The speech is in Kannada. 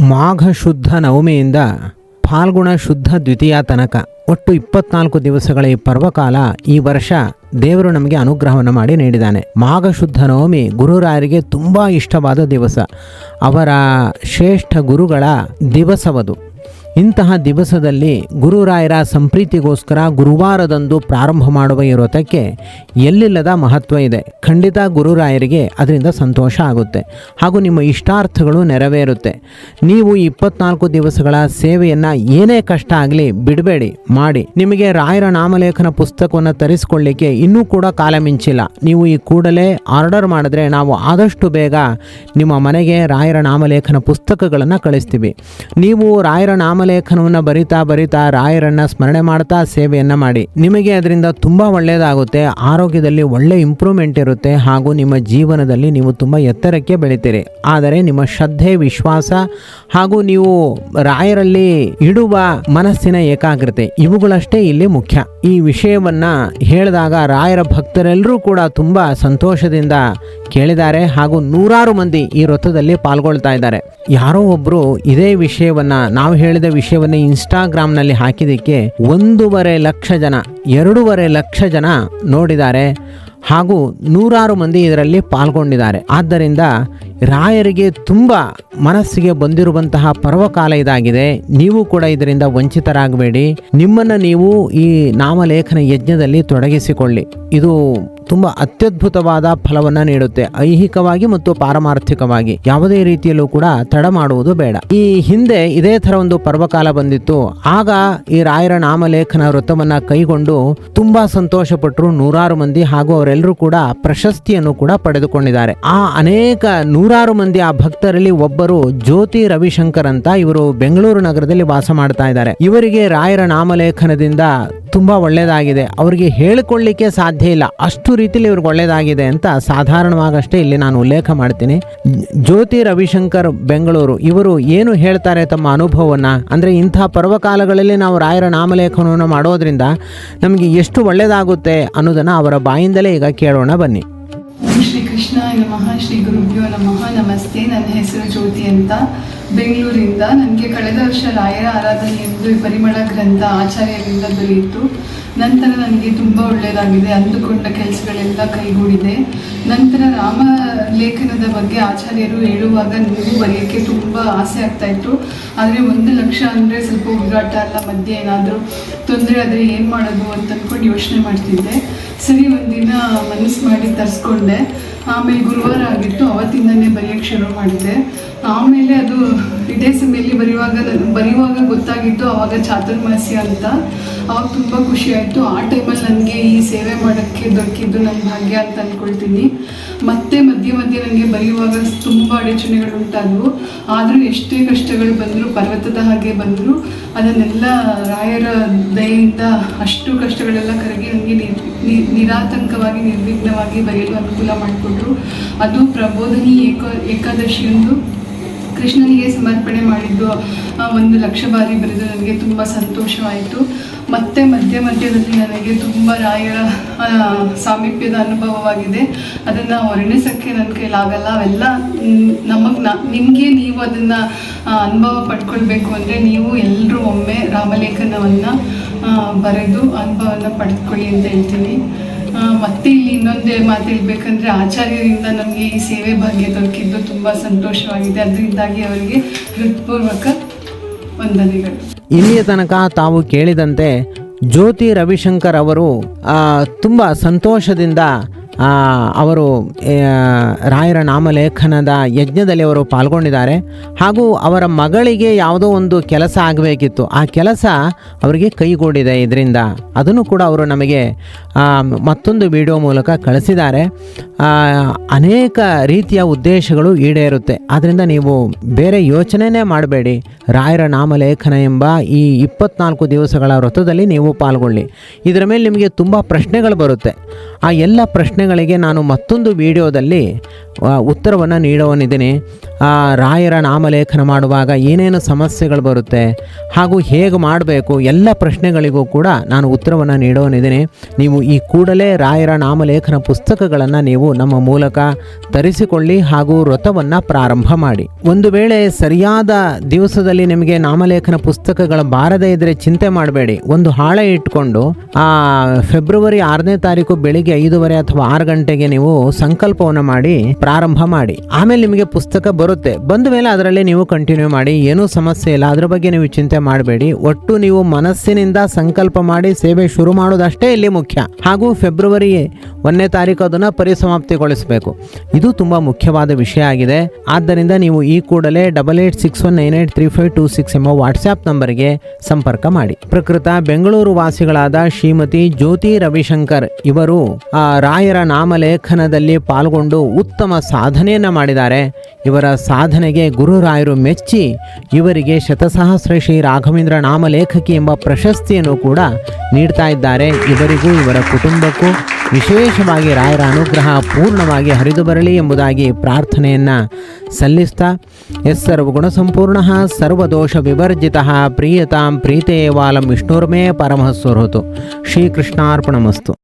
ಮಾಘ ಶುದ್ಧ ನವಮಿಯಿಂದ ಫಾಲ್ಗುಣ ಶುದ್ಧ ದ್ವಿತೀಯ ತನಕ. ಒಟ್ಟು ಇಪ್ಪತ್ನಾಲ್ಕು ದಿವಸಗಳ ಈ ಪರ್ವಕಾಲ, ಈ ವರ್ಷ ದೇವರು ನಮಗೆ ಅನುಗ್ರಹವನ್ನು ಮಾಡಿ ನೀಡಿದ್ದಾನೆ. ಮಾಘ ಶುದ್ಧ ನವಮಿ ಗುರುರಾಯರಿಗೆ ತುಂಬ ಇಷ್ಟವಾದ ದಿವಸ. ಅವರ ಶ್ರೇಷ್ಠ ಗುರುಗಳ ದಿವಸವದು. ಇಂತಹ ದಿವಸದಲ್ಲಿ ಗುರುರಾಯರ ಸಂಪ್ರೀತಿಗೋಸ್ಕರ ಗುರುವಾರದಂದು ಪ್ರಾರಂಭ ಮಾಡುವ ಈ ವ್ರತಕ್ಕೆ ಎಲ್ಲಿಲ್ಲದ ಮಹತ್ವ ಇದೆ. ಖಂಡಿತ ಗುರುರಾಯರಿಗೆ ಅದರಿಂದ ಸಂತೋಷ ಆಗುತ್ತೆ. ಹಾಗೂ ನಿಮ್ಮ ಇಷ್ಟಾರ್ಥಗಳು ನೆರವೇರುತ್ತೆ. ನೀವು ಇಪ್ಪತ್ನಾಲ್ಕು ದಿವಸಗಳ ಸೇವೆಯನ್ನು ಏನೇ ಕಷ್ಟ ಆಗಲಿ ಬಿಡಬೇಡಿ, ಮಾಡಿ. ನಿಮಗೆ ರಾಯರ ನಾಮಲೇಖನ ಪುಸ್ತಕವನ್ನು ತರಿಸ್ಕೊಳ್ಳಿಕ್ಕೆ ಇನ್ನೂ ಕೂಡ ಕಾಲ ಮಿಂಚಿಲ್ಲ. ನೀವು ಈ ಕೂಡಲೇ ಆರ್ಡರ್ ಮಾಡಿದ್ರೆ ನಾವು ಆದಷ್ಟು ಬೇಗ ನಿಮ್ಮ ಮನೆಗೆ ರಾಯರ ನಾಮಲೇಖನ ಪುಸ್ತಕಗಳನ್ನು ಕಳಿಸ್ತೀವಿ. ನೀವು ರಾಯರ ನಾಮಲೇಖನವನ್ನು ಬರಿತಾ ಬರಿತಾ ರಾಯರನ್ನ ಸ್ಮರಣೆ ಮಾಡ್ತಾ ಸೇವೆಯನ್ನ ಮಾಡಿ. ನಿಮಗೆ ಅದರಿಂದ ತುಂಬಾ ಒಳ್ಳೆಯದಾಗುತ್ತೆ. ಆರೋಗ್ಯದಲ್ಲಿ ಒಳ್ಳೆ ಇಂಪ್ರೂವ್ಮೆಂಟ್ ಇರುತ್ತೆ ಹಾಗೂ ನಿಮ್ಮ ಜೀವನದಲ್ಲಿ ನೀವು ತುಂಬಾ ಎತ್ತರಕ್ಕೆ ಬೆಳಿತೀರಿ. ಆದರೆ ನಿಮ್ಮ ಶ್ರದ್ಧೆ, ವಿಶ್ವಾಸ ಹಾಗೂ ನೀವು ರಾಯರಲ್ಲಿ ಇಡುವ ಮನಸ್ಸಿನ ಏಕಾಗ್ರತೆ ಇವುಗಳಷ್ಟೇ ಇಲ್ಲಿ ಮುಖ್ಯ. ಈ ವಿಷಯವನ್ನ ಹೇಳಿದಾಗ ರಾಯರ ಭಕ್ತರೆಲ್ಲರೂ ಕೂಡ ತುಂಬಾ ಸಂತೋಷದಿಂದ ಕೇಳಿದ್ದಾರೆ ಹಾಗೂ ನೂರಾರು ಮಂದಿ ಈ ವೃತ್ತದಲ್ಲಿ ಪಾಲ್ಗೊಳ್ತಾ ಇದ್ದಾರೆ. ಯಾರೋ ಒಬ್ಬರು ಇದೇ ವಿಷಯವನ್ನ ನಾವು ಹೇಳಿದ ವಿಷಯವನ್ನ ಇನ್ಸ್ಟಾಗ್ರಾಮ್ನಲ್ಲಿ ಹಾಕಿದ್ದಕ್ಕೆ ಒಂದೂವರೆ ಲಕ್ಷ ಜನ, ಎರಡೂವರೆ ಲಕ್ಷ ಜನ ನೋಡಿದ್ದಾರೆ ಹಾಗೂ ನೂರಾರು ಮಂದಿ ಇದರಲ್ಲಿ ಪಾಲ್ಗೊಂಡಿದ್ದಾರೆ. ಆದ್ದರಿಂದ ರಾಯರಿಗೆ ತುಂಬ ಮನಸ್ಸಿಗೆ ಬಂದಿರುವಂತಹ ಪರ್ವಕಾಲ ಇದಾಗಿದೆ. ನೀವು ಕೂಡ ಇದರಿಂದ ವಂಚಿತರಾಗಬೇಡಿ. ನಿಮ್ಮನ್ನು ನೀವು ಈ ನಾಮಲೇಖನ ಯಜ್ಞದಲ್ಲಿ ತೊಡಗಿಸಿಕೊಳ್ಳಿ. ಇದು ತುಂಬ ಅತ್ಯದ್ಭುತವಾದ ಫಲವನ್ನು ನೀಡುತ್ತೆ. ಐಹಿಕವಾಗಿ ಮತ್ತು ಪಾರಮಾರ್ಥಿಕವಾಗಿ. ಯಾವುದೇ ರೀತಿಯಲ್ಲೂ ಕೂಡ ತಡ ಮಾಡುವುದು ಬೇಡ. ಈ ಹಿಂದೆ ಇದೇ ತರ ಒಂದು ಪರ್ವಕಾಲ ಬಂದಿತ್ತು. ಆಗ ಈ ರಾಯರ ನಾಮಲೇಖನ ವೃತ್ತವನ್ನ ಕೈಗೊಂಡು ತುಂಬಾ ಸಂತೋಷಪಟ್ಟರು ನೂರಾರು ಮಂದಿ ಹಾಗೂ ಅವರೆಲ್ಲರೂ ಕೂಡ ಪ್ರಶಸ್ತಿಯನ್ನು ಕೂಡ ಪಡೆದುಕೊಂಡಿದ್ದಾರೆ. ಆ ಅನೇಕ ನೂರಾರು ಮಂದಿ ಆ ಭಕ್ತರಲ್ಲಿ ಒಬ್ಬರು ಜ್ಯೋತಿ ರವಿಶಂಕರ್ ಅಂತ ಇವರು ಬೆಂಗಳೂರು ನಗರದಲ್ಲಿ ವಾಸ ಮಾಡ್ತಾ ಇದ್ದಾರೆ. ಇವರಿಗೆ ರಾಯರ ನಾಮಲೇಖನದಿಂದ ತುಂಬಾ ಒಳ್ಳೆಯದಾಗಿದೆ ಅವರಿಗೆ ಹೇಳಿಕೊಳ್ಳಿಕ್ಕೆ ಸಾಧ್ಯ ಇಲ್ಲ. ಅಷ್ಟು ರೀತಿಯಲ್ಲಿ ಇವ್ರಿಗೆ ಒಳ್ಳೆಯದಾಗಿದೆ ಅಂತ ಸಾಧಾರಣವಾಗಷ್ಟೇ ಇಲ್ಲಿ ನಾನು ಉಲ್ಲೇಖ ಮಾಡ್ತೀನಿ. ಜ್ಯೋತಿ ರವಿಶಂಕರ್ ಬೆಂಗಳೂರು, ಇವರು ಏನು ಹೇಳ್ತಾರೆ ತಮ್ಮ ಅನುಭವವನ್ನು? ಅಂದರೆ ಇಂಥ ಪರ್ವಕಾಲಗಳಲ್ಲಿ ನಾವು ರಾಯರ ನಾಮಲೇಖನವನ್ನು ಮಾಡೋದ್ರಿಂದ ನಮಗೆ ಎಷ್ಟು ಒಳ್ಳೆಯದಾಗುತ್ತೆ ಅನ್ನೋದನ್ನು ಅವರ ಬಾಯಿಂದಲೇ ಈಗ ಕೇಳೋಣ ಬನ್ನಿ. ಶ್ರೀ ಕೃಷ್ಣಾಯ ನಮಃ, ಶ್ರೀ ಗುರುಭ್ಯೋ ನಮಃ, ನಮಸ್ತೆ. ನನ್ನ ಹೆಸರು ಜ್ಯೋತಿ ಅಂತ. ಬೆಂಗಳೂರಿಂದ ನನಗೆ ಕಳೆದ ವರ್ಷ ರಾಯರ ಆರಾಧನೆ ಎಂದು ಪರಿಮಳ ಗ್ರಂಥ ಆಚಾರ್ಯರಿಂದ ದೊರೆಯಿತು. ನಂತರ ನನಗೆ ತುಂಬ ಒಳ್ಳೆಯದಾಗಿದೆ ಅಂದುಕೊಂಡ ಕೆಲಸಗಳೆಲ್ಲ ಕೈಗೂಡಿದೆ. ನಂತರ ರಾಮ ಲೇಖನದ ಬಗ್ಗೆ ಆಚಾರ್ಯರು ಹೇಳುವಾಗ ನನಗೂ ಬರೆಯೋಕ್ಕೆ ತುಂಬ ಆಸೆ ಆಗ್ತಾ ಇತ್ತು. ಆದರೆ ಒಂದು ಲಕ್ಷ ಅಂದರೆ ಸ್ವಲ್ಪ ಹುಡುಗಾಟ ಅಲ್ಲ, ಮಧ್ಯೆ ಏನಾದರೂ ತೊಂದರೆ ಆದರೆ ಏನು ಮಾಡೋದು ಅಂತ ಅಂದ್ಕೊಂಡು ಯೋಚನೆ ಮಾಡ್ತಿದ್ದೆ. ಸರಿ ಒಂದಿನ ಮನಸ್ಸು ಮಾಡಿ ತರಿಸ್ಕೊಂಡೆ. ಆಮೇಲೆ ಗುರುವಾರ ಆಗಿತ್ತು ಅವತ್ತಿಂದನೇ ಬರೆಯೋಕ್ಕೆ ಶುರು ಮಾಡಿದೆ ಆಮೇಲೆ ಅದು ಸಮಯಲ್ಲಿ ಬರೆಯುವಾಗ ಬರೆಯುವಾಗ ಗೊತ್ತಾಗಿತ್ತು ಆವಾಗ ಚಾತುರ್ಮಾಸಿ ಅಂತ. ಅವಾಗ ತುಂಬ ಖುಷಿ ಆಯಿತು. ಆ ಟೈಮಲ್ಲಿ ನನಗೆ ಈ ಸೇವೆ ಮಾಡೋಕ್ಕೆ ದೊರಕಿದ್ದು ನನ್ನ ಭಾಗ್ಯ ಅಂತ ಅಂದ್ಕೊಳ್ತೀನಿ ಮತ್ತೆ ಮಧ್ಯೆ ಮಧ್ಯೆ ನನಗೆ ಬರೆಯುವಾಗ ತುಂಬ ಅಡಚಣೆಗಳು ಉಂಟಾದವು. ಆದರೂ ಎಷ್ಟೇ ಕಷ್ಟಗಳು ಬಂದರೂ, ಪರ್ವತದ ಹಾಗೆ ಬಂದರೂ, ಅದನ್ನೆಲ್ಲ ರಾಯರ ದಯೆಯಿಂದ ಅಷ್ಟು ಕಷ್ಟಗಳೆಲ್ಲ ಕರಗಿ ನನಗೆ ನಿರಾತಂಕವಾಗಿ, ನಿರ್ವಿಘ್ನವಾಗಿ ಬರೆಯಲು ಅನುಕೂಲ ಮಾಡಿಕೊಟ್ರು. ಅದು ಪ್ರಬೋಧಿನಿ ಏಕ, ಏಕಾದಶಿಯಂದು ಕೃಷ್ಣನಿಗೆ ಸಮರ್ಪಣೆ ಮಾಡಿದ್ದು ಒಂದು ಲಕ್ಷ ಬಾರಿ ಬರೆದು ನನಗೆ ತುಂಬ ಸಂತೋಷವಾಯಿತು. ಮತ್ತೆ ಮಧ್ಯ ಮಧ್ಯದಲ್ಲಿ ನನಗೆ ತುಂಬ ರಾಯರ ಸಾಮೀಪ್ಯದ ಅನುಭವವಾಗಿದೆ. ಅದನ್ನು ವರ್ಣಿಸೋಕ್ಕೆ ನನ್ನ ಕೈಲಾಗಲ್ಲ. ಅವೆಲ್ಲ ನಮಗೆ ನ ನಿಮಗೆ ನೀವು ಅದನ್ನು ಅನುಭವ ಪಡ್ಕೊಳ್ಬೇಕು ಅಂದರೆ ನೀವು ಎಲ್ಲರೂ ಒಮ್ಮೆ ರಾಮಲೇಖನವನ್ನು ಬರೆದು ಅನುಭವವನ್ನು ಪಡೆದುಕೊಳ್ಳಿ ಅಂತ ಹೇಳ್ತೀನಿ. ಮತ್ತೆ ಇಲ್ಲಿ ಇನ್ನೊಂದೇ ಮಾತು ಹೇಳ್ಬೇಕಂದ್ರೆ ಆಚಾರ್ಯರಿಂದ ನಮಗೆ ಈ ಸೇವೆ ಭಾಗ್ಯ ದೊರಕಿದ್ದು ತುಂಬ ಸಂತೋಷವಾಗಿದೆ. ಅದರಿಂದಾಗಿ ಅವರಿಗೆ ಹೃತ್ಪೂರ್ವಕ ವಂದನೆಗಳು. ಇಲ್ಲಿಯ ತನಕ ತಾವು ಕೇಳಿದಂತೆ ಜ್ಯೋತಿ ರವಿಶಂಕರ್ ಅವರು ತುಂಬ ಸಂತೋಷದಿಂದ ಅವರು ರಾಯರ ನಾಮಲೇಖನದ ಯಜ್ಞದಲ್ಲಿ ಅವರು ಪಾಲ್ಗೊಂಡಿದ್ದಾರೆ. ಹಾಗೂ ಅವರ ಮಗಳಿಗೆ ಯಾವುದೋ ಒಂದು ಕೆಲಸ ಆಗಬೇಕಿತ್ತು. ಆ ಕೆಲಸ ಅವರಿಗೆ ಕೈಗೂಡಿದೆ ಇದರಿಂದ. ಅದನ್ನು ಕೂಡ ಅವರು ನಮಗೆ ಮತ್ತೊಂದು ವಿಡಿಯೋ ಮೂಲಕ ಕಳಿಸಿದ್ದಾರೆ. ಅನೇಕ ರೀತಿಯ ಉದ್ದೇಶಗಳು ಈಡೇರುತ್ತೆ. ಆದ್ದರಿಂದ ನೀವು ಬೇರೆ ಯೋಚನೆನೇ ಮಾಡಬೇಡಿ. ರಾಯರ ನಾಮಲೇಖನ ಎಂಬ ಈ ಇಪ್ಪತ್ನಾಲ್ಕು ದಿವಸಗಳ ವ್ರತದಲ್ಲಿ ನೀವು ಪಾಲ್ಗೊಳ್ಳಿ. ಇದರ ಮೇಲೆ ನಿಮಗೆ ತುಂಬ ಪ್ರಶ್ನೆಗಳು ಬರುತ್ತೆ. ಆ ಎಲ್ಲ ಪ್ರಶ್ನೆಗಳಿಗೆ ನಾನು ಮತ್ತೊಂದು ವಿಡಿಯೋದಲ್ಲಿ ಉತ್ತರವನ್ನು ನೀಡುವನಿದ್ದೀನಿ. ರಾಯರ ನಾಮಲೇಖನ ಮಾಡುವಾಗ ಏನೇನು ಸಮಸ್ಯೆಗಳು ಬರುತ್ತೆ ಹಾಗೂ ಹೇಗೆ ಮಾಡಬೇಕು ಎಲ್ಲ ಪ್ರಶ್ನೆಗಳಿಗೂ ಕೂಡ ನಾನು ಉತ್ತರವನ್ನು ನೀಡೋನಿದ್ದೀನಿ. ನೀವು ಈ ಕೂಡಲೇ ರಾಯರ ನಾಮಲೇಖನ ಪುಸ್ತಕಗಳನ್ನು ನೀವು ನಮ್ಮ ಮೂಲಕ ತರಿಸಿಕೊಳ್ಳಿ ಹಾಗೂ ವ್ರತವನ್ನು ಪ್ರಾರಂಭ ಮಾಡಿ. ಒಂದು ವೇಳೆ ಸರಿಯಾದ ದಿವಸದಲ್ಲಿ ನಿಮಗೆ ನಾಮಲೇಖನ ಪುಸ್ತಕಗಳು ಬಾರದೇ ಇದ್ದರೆ ಚಿಂತೆ ಮಾಡಬೇಡಿ. ಒಂದು ಹಾಳೆ ಇಟ್ಕೊಂಡು ಆ ಫೆಬ್ರವರಿ ಆರನೇ ತಾರೀಕು ಬೆಳಿಗ್ಗೆ ಐದೂವರೆ ಅಥವಾ ಆರು ಗಂಟೆಗೆ ನೀವು ಸಂಕಲ್ಪವನ್ನು ಮಾಡಿ ಪ್ರಾರಂಭ ಮಾಡಿ. ಆಮೇಲೆ ನಿಮಗೆ ಪುಸ್ತಕ ಬರುತ್ತೆ. ಬಂದ ಮೇಲೆ ಅದರಲ್ಲಿ ನೀವು ಕಂಟಿನ್ಯೂ ಮಾಡಿ, ಏನೂ ಸಮಸ್ಯೆ ಇಲ್ಲ. ಅದ್ರ ಬಗ್ಗೆ ನೀವು ಚಿಂತೆ ಮಾಡಬೇಡಿ. ಒಟ್ಟು ನೀವು ಮನಸ್ಸಿನಿಂದ ಸಂಕಲ್ಪ ಮಾಡಿ ಸೇವೆ ಶುರು ಮಾಡೋದಷ್ಟೇ ಇಲ್ಲಿ ಮುಖ್ಯ. ಹಾಗೂ ಫೆಬ್ರವರಿ ಒಂದನೇ ತಾರೀಕು ಅದನ್ನು ಪರಿಸಮಾಪ್ತಿಗೊಳಿಸಬೇಕು. ಇದು ತುಂಬ ಮುಖ್ಯವಾದ ವಿಷಯ ಆಗಿದೆ. ಆದ್ದರಿಂದ ನೀವು ಈ ಕೂಡಲೇ double eight six one nine eight three five two six ಎಂಬ ವಾಟ್ಸ್ಆ್ಯಪ್ ನಂಬರ್ಗೆ ಸಂಪರ್ಕ ಮಾಡಿ. ಪ್ರಕೃತ ಬೆಂಗಳೂರು ವಾಸಿಗಳಾದ ಶ್ರೀಮತಿ ಜ್ಯೋತಿ ರವಿಶಂಕರ್ ಇವರು ರಾಯರ ನಾಮಲೇಖನದಲ್ಲಿ ಪಾಲ್ಗೊಂಡು ಉತ್ತಮ ಸಾಧನೆಯನ್ನು ಮಾಡಿದ್ದಾರೆ. ಇವರ ಸಾಧನೆಗೆ ಗುರುರಾಯರು ಮೆಚ್ಚಿ, ಇವರಿಗೆ ಶತಸಹಸ್ರ ಶ್ರೀ ರಾಘವೇಂದ್ರ ನಾಮಲೇಖಕಿ ಎಂಬ ಪ್ರಶಸ್ತಿಯನ್ನು ಕೂಡ ನೀಡ್ತಾ ಇದ್ದಾರೆ. ಇವರಿಗೂ, ಇವರ ಕುಟುಂಬಕ್ಕೂ ವಿಶೇಷವಾಗಿ ರಾಯರ ಅನುಗ್ರಹ ಪೂರ್ಣವಾಗಿ ಹರಿದು ಬರಲಿ ಎಂಬುದಾಗಿ ಪ್ರಾರ್ಥನೆಯನ್ನು ಸಲ್ಲಿಸ್ತಾ, ಎಸ್ ಸರ್ವಗುಣ ಸಂಪೂರ್ಣ ಸರ್ವದೋಷ ವಿವರ್ಜಿತ, ಪ್ರಿಯತಾಂ ಪ್ರೀತೇವಾಲಂ ವಿಷ್ಣುರ್ಮೇ ಪರಮಃ ಶ್ರೀ ಶ್ರೀಕೃಷ್ಣಾರ್ಪಣಮಸ್ತು.